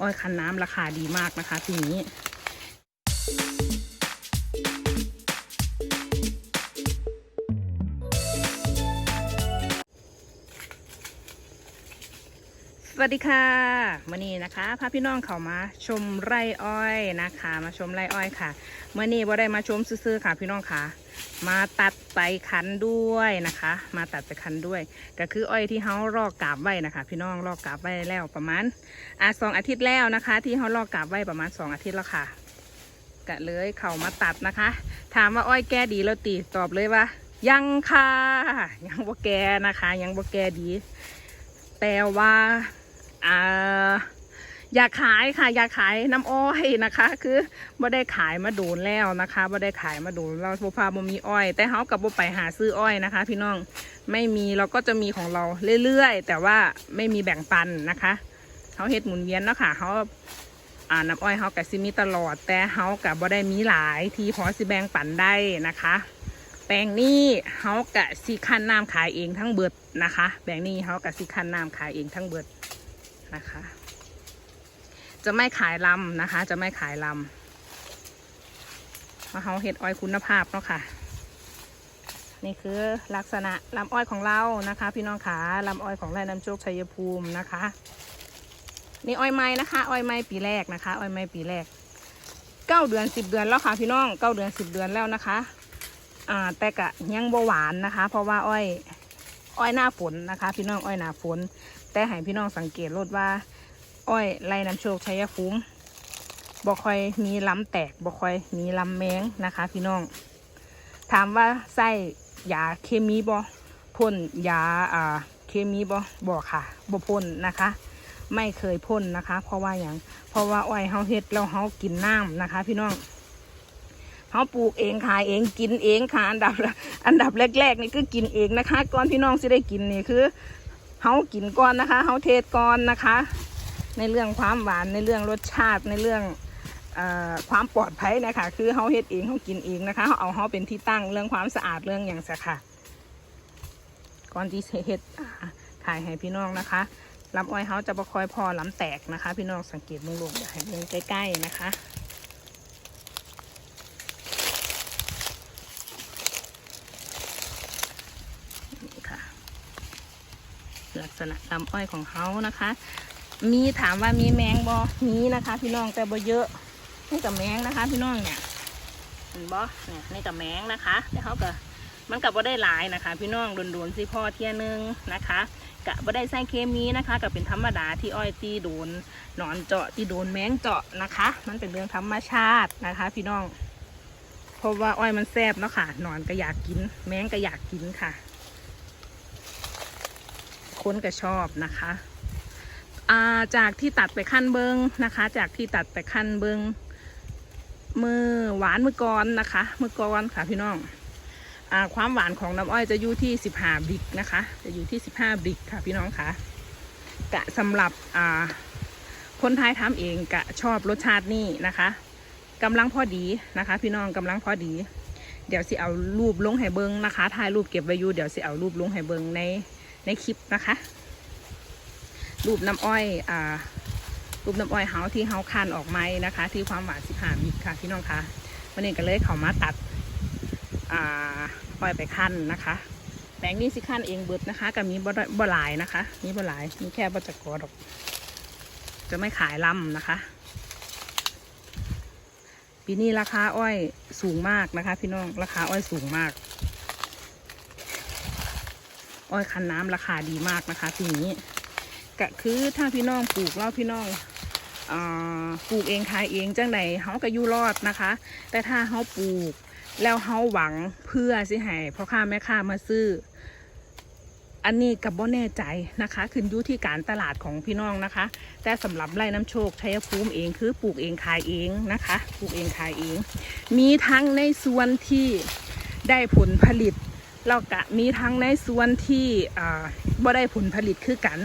อ้อยคันน้ำราคาดีมากนะคะปีนี้สวัสดีค่ะมื่อนี้นะคะพาพี่น้องเขามาชมไร่อ้อยนะคะ มาชมไร่อ้อยค่ะเมื่อนี้บ่ได้มาชมซื่อๆค่ะพี่น้องค่ะ มาตัดไปคันด้วยนะคะ มาตัดไปคันด้วย ก็คืออ้อยที่เขาลอกกาบไว้นะคะ พี่น้องลอกกาบไว้แล้วประมาณอะสองอาทิตย์แล้วนะคะ ที่เขาลอกกาบไว้ประมาณสองอาทิตย์แล้วค่ะก็เลยเขามาตัดนะคะ ถามว่าอ้อยแก่ดีแล้วตีตอบเลยว่า ยังค่ะ ยังบ่แก่นะคะ ยังบ่แก่ดี แต่ว่าอ่า อยากขายค่ะ อยากขายน้ำอ้อยนะคะ คือบ่ได้ขายมาโดนแล้วนะคะบ่ได้ขายมาโดนเราโบพาบ่มีอ้อย แต่เขากับบ่ไปหาซื้ออ้อยนะคะ พี่น้องไม่มีเราก็จะมีของเราเรื่อยๆ แต่ว่าไม่มีแบ่งปันนะคะเขาเฮ็ดหมุนเวียนเนาะค่ะเขาอ่าน้ำอ้อยเขากับซิมีตลอด แต่เขากับบ่ได้มีหลายที่พอสิแบ่งปันได้นะคะ แปลงนี้เขากะสิคันน้ำขายเองทั้งเบิดนะคะแปลงนี้เขากะสิคันน้ำขายเองทั้งเบิดนะคะ จะไม่ขายลำนะคะ จะไม่ขายลำเพราะเขาเห็ดอ้อยคุณภาพเนาะค่ะ นี่คือลักษณะลำอ้อยของเรานะคะ พี่น้องขาลำอ้อยของไร่น้ำโชคชัยภูมินะคะ นี่อ้อยไม้นะคะ อ้อยไม้ปีแรกนะคะ อ้อยไม้ปีแรกเก้าเดือนสิบเดือนแล้วค่ะพี่น้องเก้าเดือนสิบเดือนแล้วนะคะอ่าแต่กะยังบหวานนะคะ เพราะว่าอ้อยอ้อยหน้าฝนนะคะ พี่น้องอ้อยหน้าฝน แต่ให้พี่น้องสังเกตรถว่า อ้อยไรน้ำโชคชัยภูมิบ่คอยมีลำแตกบ่คอยมีลำแมงนะคะ พี่น้อง ถามว่าใส่ยาเคมีบ่พ่นยาอ่าเคมีบ่บ่ค่ะบ่พ่นนะคะ ไม่เคยพ่นนะคะ เพราะว่าอย่างเพราะว่าอ้อยเฮาเฮ็ดแล้วเฮากินน้ำนะคะ พี่น้องเขาปลูกเองขายเองกินเองค่ะอันดับอันดับแรกๆนี่คือกินเองนะคะ ก่อนพี่น้องสิได้กินนี่คือเขากินก่อนนะคะเขาเทศก่อนนะคะ ในเรื่องความหวานในเรื่องรสชาติในเรื่องอความปลอดภัยนะคะ คือเขาเฮ็ดเองเขากินเองนะคะเขาเอาเขาเป็นที่ตั้งเรื่องความสะอาดเรื่องอย่างสักค่ะ ก่อนที่สิเฮ็ดอ่าขายให้พี่น้องนะคะลำอ้อยเขาจะประคอยพอลำแตกนะคะ พี่น้องสังเกตมุงลงอย่าให้เดินใกล้ๆนะคะนี่ค่ะลักษณะลำอ้อยของเขานะคะ มีถามว่ามีแมงบอมีนะคะ พี่น้องแต่บ่เยอะนี่กับแมงนะคะ พี่น้องเนี่ยเห็นบอเนี่ยนี่กับแมงนะคะแต่เขาก็มันกับบ่ได้หลายนะคะ พี่น้องโดนๆสิพ่อเที่ยนึงนะคะกะบ่ได้ใส่เคมีนะคะก็เป็นธรรมดาที่อ้อยตีโดนหนอนเจาะที่โดนแมงเจาะนะคะ มันเป็นเรื่องธรรมชาตินะคะ พี่น้องเพราะว่าอ้อยมันแซ่บเนาะค่ะหนอนก็อยากกิน แมงก็อยากกินค่ะ คนก็ชอบนะคะ จากที่ตัดไปขั้นเบิงนะคะ จากที่ตัดไปขั้นเบิงมือหวานมือก่อนนะคะมือก่อนค่ะพี่น้องอความหวานของน้ำอ้อยจะอยู่ที่สิบห้าบิกนะคะ จะอยู่ที่สิบห้าบิกค่ะพี่น้องค่ะกะสำหรับอ่าคนไทยทำเองกะชอบรสชาตินี่นะคะกำลังพอดีนะคะ พี่น้องกำลังพอดี เดี๋ยวสิเอารูปลงให้เบิงนะคะถ่ายรูปเก็บไว้อยู่เดี๋ยวสิเอารูปลงให้เบิงในในคลิปนะคะ รูปน้ำอ้อยอ่ารูปน้ำอ้อยเฮาที่เฮาคันออกไม้นะคะ ที่ความหวานสิบห้ามิค่ะพี่น้องคะวันนี้ก็เลยเขามาตัดอ่าอ้อยไปคั้นนะคะแปลงนี้สิคั้นเองเบิดนะคะกับมีบ่บ่หลายนะคะ มีบ่หลายมีแค่บ่จักกอดอก จะไม่ขายลำนะคะปีนี้ราคาอ้อยสูงมากนะคะ พี่น้องราคาอ้อยสูงมาก อ้อยคันน้ำราคาดีมากนะคะทีนี้ ก็คือถ้าพี่น้องปลูกแล้วพี่น้องอปลูกเองขายเองจังไหนเขาก็อยู่รอดนะคะ แต่ถ้าเขาปลูกแล้วเขาหวังเพื่อสิให้พ่อค้าแม่ค้ามาซื้อ อันนี้กับบ่แน่ใจนะคะ ขึ้นอยู่ที่การตลาดของพี่น้องนะคะ แต่สำหรับไร่น้ำโชคชัยภูมิเองคือปลูกเองขายเองนะคะปลูกเองขายเอง มีทั้งในส่วนที่ได้ผลผลิตเรากะมีทั้งในส่วนที่อ่า บ่ได้ผลผลิตคือกัน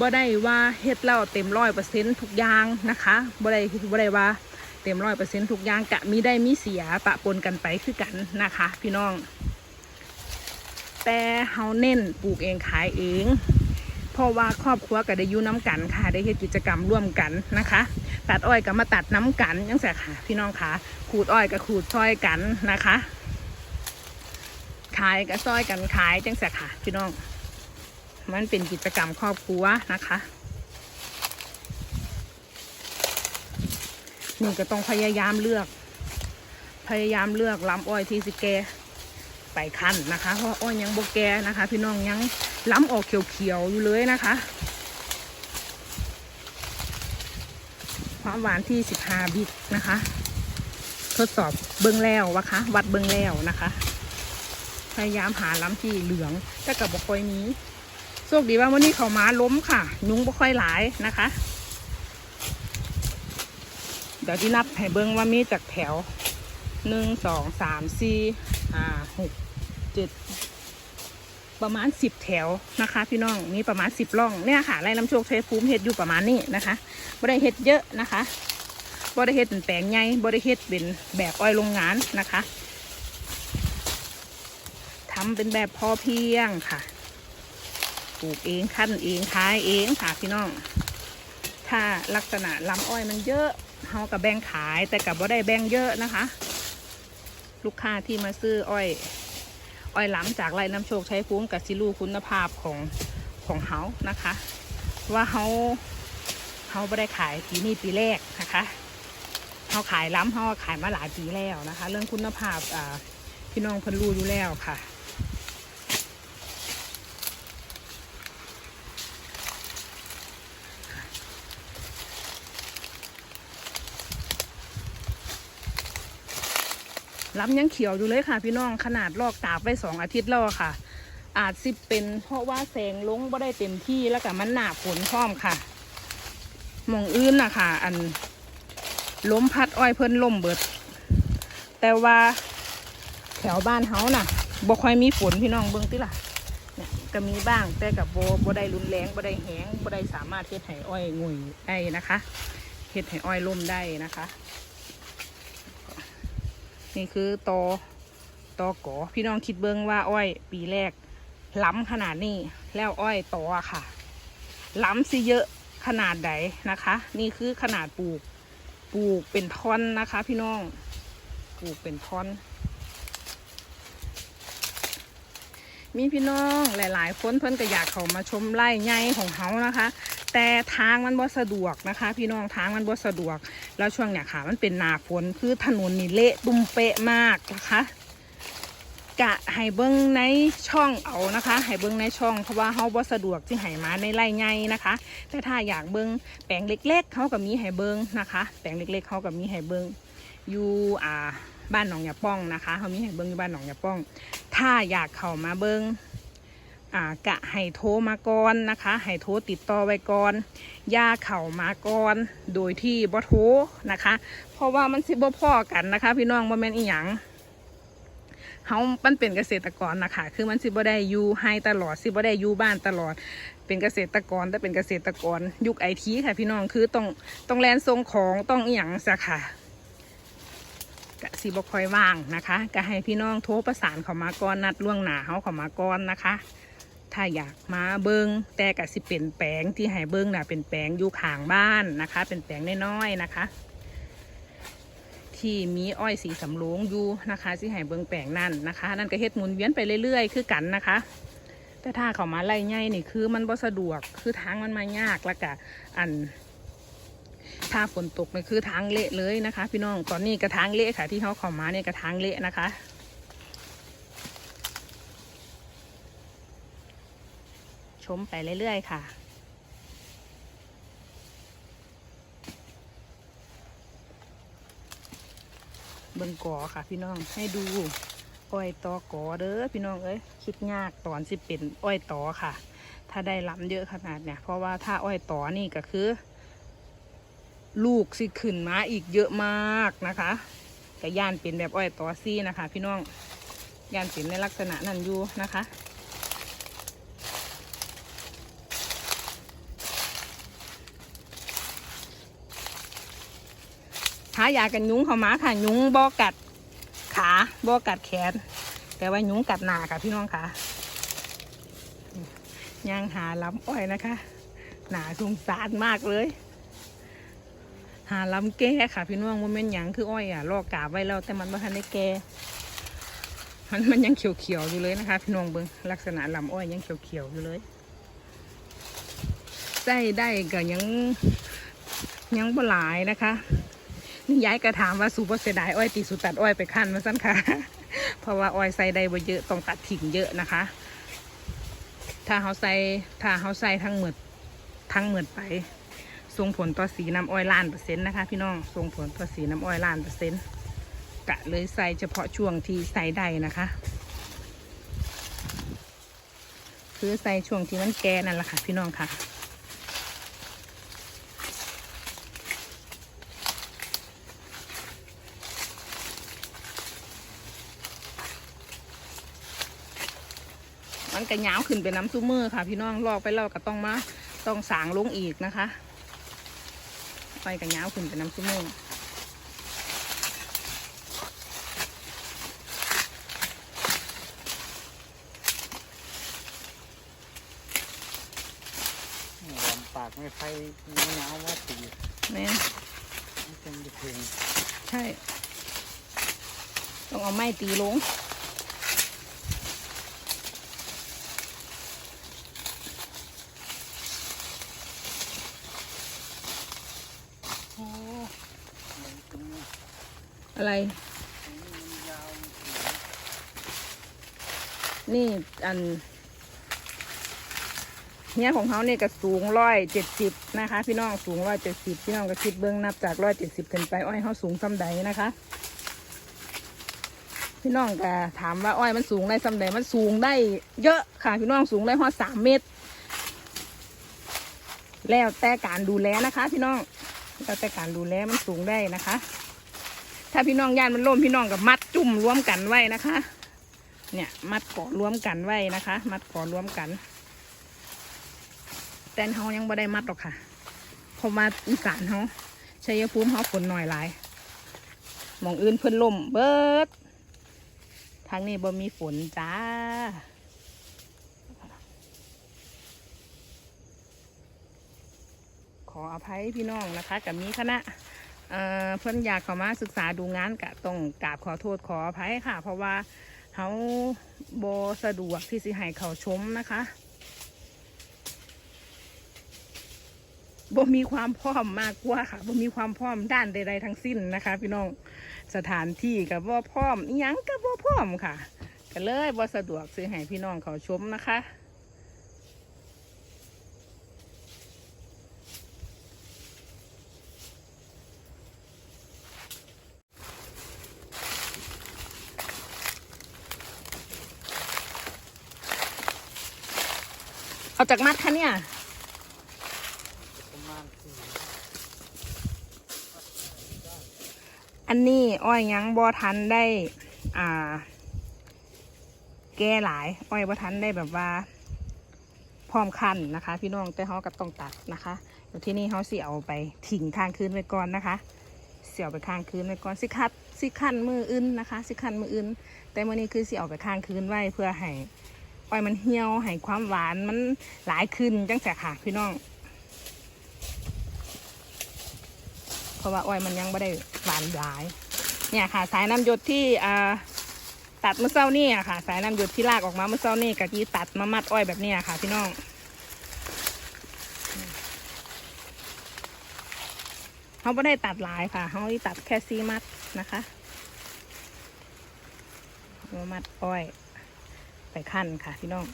บ่ได้ว่าเฮ็ดแล้วเต็มร้อยเปอร์เซ็นทุกอย่างนะคะบ่ได้บ่ได้ว่าเต็มร้อยเปอร์เซ็นทุกอย่างกะมีได้มีเสียปะปนกันไปคือกันนะคะ พี่น้อง แต่เฮาเน้นปลูกเองขายเองเพราะว่าครอบครัวก็ได้ยู่น้ำกันค่ะ ได้เฮ็ดกิจกรรมร่วมกันนะคะ ตัดอ้อยก็มาตัดน้ำกันยังไงค่ะ พี่น้องค่ะ ขูดอ้อยก็ขูดซอยกันนะคะ ขายก็ซอยกันขายจังไงค่ะ พี่น้อง มันเป็นกิจกรรมครอบครัวนะคะ นี่ก็ต้องพยายามเลือก พยายามเลือกลำอ้อยที่สิแกไปคั้นนะคะ เพราะอ้อยยังโบแกนะคะ พี่น้องยังล้ำออกเขียวๆอยู่เลยนะคะ ความหวานที่15บิตนะคะ ทดสอบเบิ้งแล้ววะคะ วัดเบิ้งแล้วนะคะ พยายามหาล้ำที่เหลืองแต่กับบค่อยนี้ โชคดีว่าวันนี้เขามาล้มค่ะ ยุงบ่ค่อยหลายนะคะ เดี๋ยวที่นับให้เบิ้งว่ามีจากแถวหนึ่งสองสามสี่ห้าหกเจ็ดประมาณสิบแถวนะคะ พี่น้องมีประมาณสิบร่องเนี่ยค่ะไรน้ำโชคชัยภูมิเห็ดอยู่ประมาณนี้นะคะบ่ได้เห็ดเยอะนะคะบ่ได้เห็ดเป็นแปลงใหญ่บ่ได้เห็ดเป็นแบบอ้อยโรงงานนะคะทำเป็นแบบพอเพียงค่ะ ปลูกเองขั้นเองขายเองค่ะพี่น้อง ถ้าลักษณะลำอ้อยมันเยอะเฮากับแบ่งขายแต่กับบ่าได้แบ่งเยอะนะคะ ลูกค้าที่มาซื้ออ้อย อ้อยล้ำจากไรน้ำโชคใช้ภูมิกับซิลูคุณภาพของของเฮานะคะ ว่าเฮาเฮาไม่ได้ขายปีนี้ปีแรกนะคะเฮาขายล้ำเฮาขายมาหลายปีแล้วนะคะ เรื่องคุณภาพอ่าพี่น้องพิ่นรู้อยู่แล้วค่ะ ล้ำยังเขียวอยู่เลยค่ะ พี่น้องขนาดลอกตากไปสองอาทิตย์แล้วค่ะ อาจสิเป็นเพราะว่าแสงลงบ่ได้เต็มที่แล้วก็มันหนาฝนพร้อมค่ะมองอื่นนะค่ะอันล้มพัดอ้อยเพิ่นล่มเบิด แต่ว่าแถวบ้านเฮาน่ะบ่ค่อยมีฝนพี่น้องเบิ่งติล่ะเนี่ยก็มีบ้างแต่กับโบ่บ่ได้รุนแรงบ่ได้แห้งบ่ได้สามารถเฮ็ดให้อ้อยงุยได้นะคะเฮ็ดให้อ้อยล่มได้นะคะ นี่คือตอตอกอพี่น้องคิดเบิ้งว่าอ้อย ปีแรกล้ำขนาดนี้แล้วอ้อยตอะค่ะ ล้ำสิเยอะขนาดใดนะคะ นี่คือขนาดปลูกปลูกเป็นท่อนนะคะ พี่น้องปลูกเป็นท่อน มีพี่น้องหลายๆคนเพิ่นก็อยากเขามาชมไร่ใหญ่ของเขานะคะ แต่ทางมันบ่สะดวกนะคะ พี่น้องทางมันบ่สะดวก แล้วช่วงเนี้ยค่ะ มันเป็นหนาฝนคือถนนนี่เละตุ้มเป๊ะมากนะคะกะให้เบิ้งในช่องเอานะคะให้เบิ้งในช่องเพราะว่าเฮาบ่สะดวกที่ให้มาในไร่ใหญ่นะคะ แต่ถ้าอยากเบิ้งแปลงเล็ก ๆเขาก็มีให้เบิ้งนะคะ แปลงเล็ก ๆเขาก็มีให้เบิ้งอยู่อ่าบ้านหนองยาป้องนะคะเขามีให้เบิ้งอยู่บ้านหนองยาป้อง ถ้าอยากเข้ามาเบิ้ง กะให้โทรมาก่อนนะคะให้โทรติดต่อไว้ก่อนยาเข้ามาก่อนโดยที่บ่โทรนะคะ เพราะว่ามันสิบ่พ่อกันนะคะ พี่น้องบ่แม่นอีหยังเฮามันเป็นเกษตรกรนะคะคือมันสิบ่ได้อยู่ให้ตลอดสิบ่ได้อยู่บ้านตลอด เป็นเกษตรกรแต่เป็นเกษตรกรยุคไอทีค่ะพี่น้องคือต้องต้องแลนส่งของต้องอีหยังซะค่ะกะสิบ่ค่อยว่างนะคะ ก็ให้พี่น้องโทรประสานเขามาก่อนนัดล่วงหน้าเฮาเขามาก่อนนะคะ ถ้าอยากมาเบิงแต่กะสิเป็นแปลงที่ให้เบิงน่ะเป็นแปลงอยู่ข้างบ้านนะคะ เป็นแปลงน้อยๆนะคะ ที่มีอ้อยสีสำโรงอยู่นะคะสิให้เบิงแปลงนั่นนะคะ นั่นก็เฮ็ดหมุนเวียนไปเรื่อยๆ คือกันนะคะ แต่ถ้าเขามาไล่ใหญ่นี่คือมันบ่สะดวกคือทางมันมายากแล้วก็อันถ้าฝนตกนี่คือทางเละเลยนะคะ พี่น้องตอนนี้กระทางเละค่ะที่เขาเข้ามาเนี่ยกระทางเละนะคะ ชมไปเรื่อยๆ ค่ะเบิ่งกอค่ะ พี่น้องให้ดูอ้อยตอกอเด้อพี่น้องเอ้ยคิดยากตอนสิเป็นอ้อยตอค่ะ ถ้าได้ล้ำเยอะขนาดเนี่ยเพราะว่าถ้าอ้อยตอนี่ก็คือ ลูกสิขึ้นมาอีกเยอะมากนะคะแต่ย่านเป็นแบบอ้อยตอซี่นะคะ พี่น้องย่านเป็นในลักษณะนั้นอยู่นะคะายากันยุงเข้ามาค่ะ ยุงบอกัดขาบอกัดแขน แต่ว่ายุงกัดหนาค่ะพี่น้องค่ะย่างหาลำอ้อยนะคะ หนาสงสารมากเลย หาลำแก่ค่ะ พี่น้องว่าแม่นหยังคืออ้อยอะลอกกาบไว้แล้วแต่มันไม่ทันได้แก่มันมันยังเขียวๆอยู่เลยนะคะ พี่น้องเบิงลักษณะลำอ้อยยังเขียวๆอยู่เลยใส่ได้ก็ยังยังบ่หลายนะคะ นี่ย้ายกระถามว่าสูบเสียดายอ้อยตีสุตัดอ้อยไปขั้นมาสั้นค่ะ เพราะว่าอ้อยใส่ได้บ่เยอะต้องตัดถิ่งเยอะนะคะ ถ้าเขาใส่ถ้าเขาใส่ทั้งหมดทั้งหมดไปส่งผลต่อสีน้ำอ้อยล้านเปอร์เซ็นต์นะคะ พี่น้องส่งผลต่อสีน้ำอ้อยล้านเปอร์เซ็นต์กะเลยใส่เฉพาะช่วงที่ใส่ได้นะคะ คือใส่ช่วงที่มันแก่นั่นแหละค่ะ พี่น้องค่ะ มันกระยาวขึ้นไปน้ำซูเมอร์ค่ะ พี่น้องลอกไปแล้วก็ต้องมาต้องสางลงอีกนะคะไปกระยาวขึ้นไปน้ำซูเมอร์หวานปากไม่ไฟไม่หนาวว่าตีแม่นไม่เป็นจะเพลงใช่ ต้องเอาไม้ตีลง โอ้มันตรงนี้ อะไร นี่อันเนี่ยของเขาเนี่ยก็สูงร้อยเจ็ดสิบนะคะ พี่น้องสูงร้อยเจ็ดสิบพี่น้องก็คิดเบื้องนับจากร้อยเจ็ดสิบขึ้นไปอ้อยเขาสูงซ้ำใดนะคะ พี่น้องก็ถามว่าอ้อยมันสูงได้ซ้ำใดมันสูงได้ เยอะค่ะพี่น้องสูงได้ฮอดสามเมตร แล้วแต่การดูแลนะคะ พี่น้องแล้วแต่การดูแลมันสูงได้นะคะ ถ้าพี่น้องย่านมันล่มพี่น้องกับมัดจุ่มรวมกันไว้นะคะ เนี่ยมัดเกาะรวมกันไว้นะคะ มัดเกาะรวมกัน แต่นเฮายังบ่ได้มัดหรอกค่ะเพราะว่าอีสานเฮาชัยภูมิเฮาฝนหน่อยหลายมองอื่นเพิ่นล่มเบิดทางนี้บ่มีฝนจ้าขออภัยพี่น้องนะคะกับมีคณะ เอ่อเพิ่นอยากเข้ามาศึกษาดูงานกะต้องกราบขอโทษขออภัยค่ะ เพราะว่าเขาโบสะดวกที่สิให้เขาชมนะคะบ่มีความพร้อมมากกว่าค่ะบ่มีความพร้อมด้านใดๆทั้งสิ้นนะคะ พี่น้องสถานที่กับบ่พร้อมยังกับบ่พร้อมค่ะ ก็เลยบ่สะดวกซื้อให้พี่น้องเขาชมนะคะ เอาจากมัดคะเนี่ยอันนี้อ้อยยังบอทันได้ อ่า แก่หลาย อ้อยบอทันได้แบบว่า พร้อมคันนะคะ พี่น้องแต่เขาก็ต้องตัดนะคะเดี๋ยวที่นี่เขาเสียเอาไปถิ่งข้างคืนไว้ก่อนนะคะ เสียเอาไปข้างคืนไว้ก่อนสิคัดสิคันมืออื่นนะคะ สิคันมืออื่น แต่เมื่อนี้คือเสียเอาไปข้างคืนไว้เพื่อให้ อ้อยมันเหี่ยวให้ความหวานมันหลายขึ้นจังแสค่ะพี่น้อง เพราะว่าอ้อยมันยังไม่ได้หวานหลาย เนี่ยค่ะ สายน้ำหยดที่อ่าตัดเมื่อเช้านี่ค่ะ สายน้ำหยดที่ลากออกมาเมื่อเช้านี่กะที่ตัดมามัดอ้อยแบบนี้ค่ะ พี่น้องเขาไม่ได้ตัดหลายค่ะเขาตัดแค่ซีมัดนะคะมามัดอ้อย ไปขั้นค่ะพี่น้อง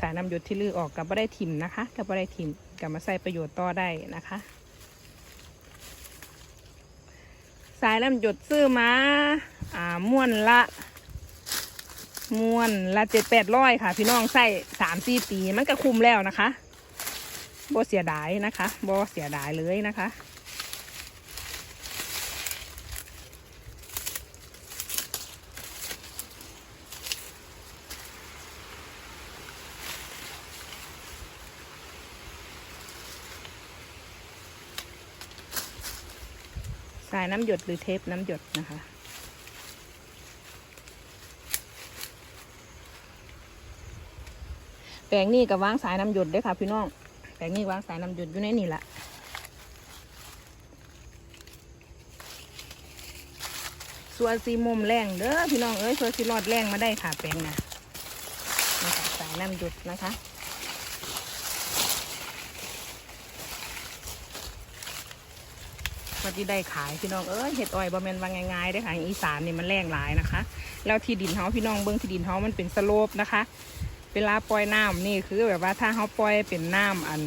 สายน้ำหยดที่ลือออกกับไม่ได้ถิ่มนะคะกับไม่ได้ถิ่มกับมาใส่ประโยชน์ต่อได้นะคะ สายน้ำหยดซื้อมาอ่าม้วนละม้วนละเจ็ดแปดร้อยค่ะ พี่น้องใส่สามสี่ปีมันก็คุ้มแล้วนะคะบ่เสียดายนะคะบ่เสียดายเลยนะคะ สายน้ำหยดหรือเทปน้ำหยดนะคะ แปลงนี่กับวางสายน้ำหยดด้วยค่ะพี่น้อง แปลงนี่วางสายน้ำหยดอยู่ในนี่แหละส่วนสีมุมแรงเด้อพี่น้องเอ้ยส่วนสีรอดแรงมาได้ค่ะแปลงน่ะสายน้ำหยดนะคะ พอที่ได้ขายพี่น้องเอ้ยเห็ดอ้อยบะเมนวางง่ายๆได้ค่ะอีสานนี่มันแรงหลายนะคะ แล้วที่ดินเฮาพี่น้องเบิ้องที่ดินเฮามันเป็นสโลปนะคะ เวลาปล่อยน้ำนี่คือแบบว่าถ้าเขาปล่อยเป็นน้ำอัน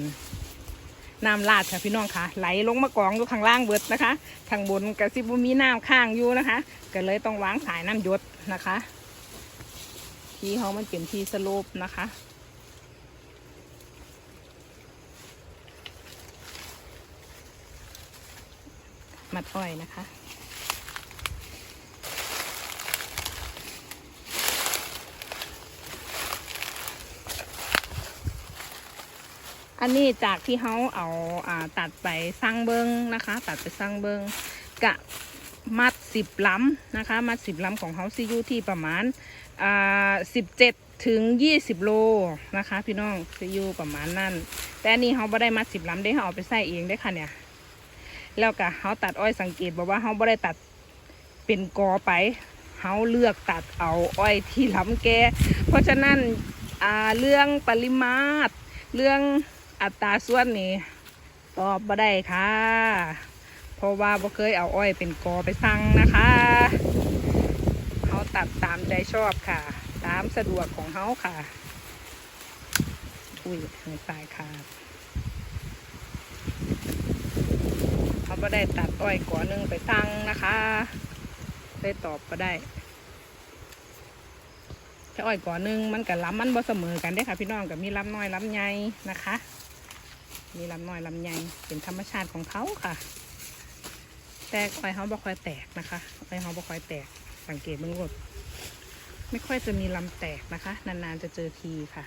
น้ำลาดค่ะพี่น้องค่ะ ไหลลงมากองอยู่ข้างล่างเบิดนะคะข้างบนกระซิบมีน้ำข้างอยู่นะคะ ก็เลยต้องวางสายน้ำหยดนะคะ ที่เขามันเป็นที่สโลปนะคะ มัดอ้อยนะคะ อันนี้จากที่เขาเอาอ่าตัดไปสร้างเบิงนะคะ ตัดไปสร้างเบิงกะมัดสิบล้ำนะคะ มัดสิบล้ำของเขาซีอยู่ที่ประมาณอ่าสิบเจ็ดถึงยี่สิบโลนะคะ พี่น้องซีอยู่ประมาณนั้น แต่อันนี้เขาไม่ได้มัดสิบล้ำได้เขาเอาไปใส่เองได้ค่ะเนี่ย แล้วก็เขาตัดอ้อยสังเกตบอกว่าเขาไม่ได้ตัดเป็นกอไปเขาเลือกตัดเอาอ้อยที่ล้ำแกเพราะฉะนั้นเรื่องปริมาตร เรื่องอัตราส่วนนี่ตอบบ่ได้ค่ะ เพราะว่าบ่เคยเอาอ้อยเป็นกอไปสั่งนะคะเขาตัดตามใจชอบค่ะ ตามสะดวกของเขาค่ะอุ้ยทางสายขาดเขา บ่ได้ตัดอ้อยก่อหนึ่งไปสั่งนะคะได้ตอบก็ได้ถ้าอ้อยก่อหนึ่งมันกับล้ำมันบ่เสมอกันได้ค่ะ พี่น้องกับมีล้ำน้อยล้ำใหญ่นะคะ มีลำน้อยลำใหญ่เป็นธรรมชาติของเขาค่ะ แต่อ้อยเขาบ่ค่อยแตกนะคะอ้อยเขาบ่ค่อยแตกสังเกตเบื้องบนไม่ค่อยจะมีลำแตกนะคะ นานๆจะเจอทีค่ะ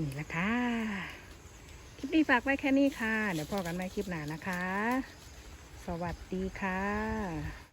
นี่แหละค่ะ คลิปนี้ฝากไว้แค่นี้ค่ะ เดี๋ยวพอกันใหม่คลิปหน้านะคะ สวัสดีค่ะ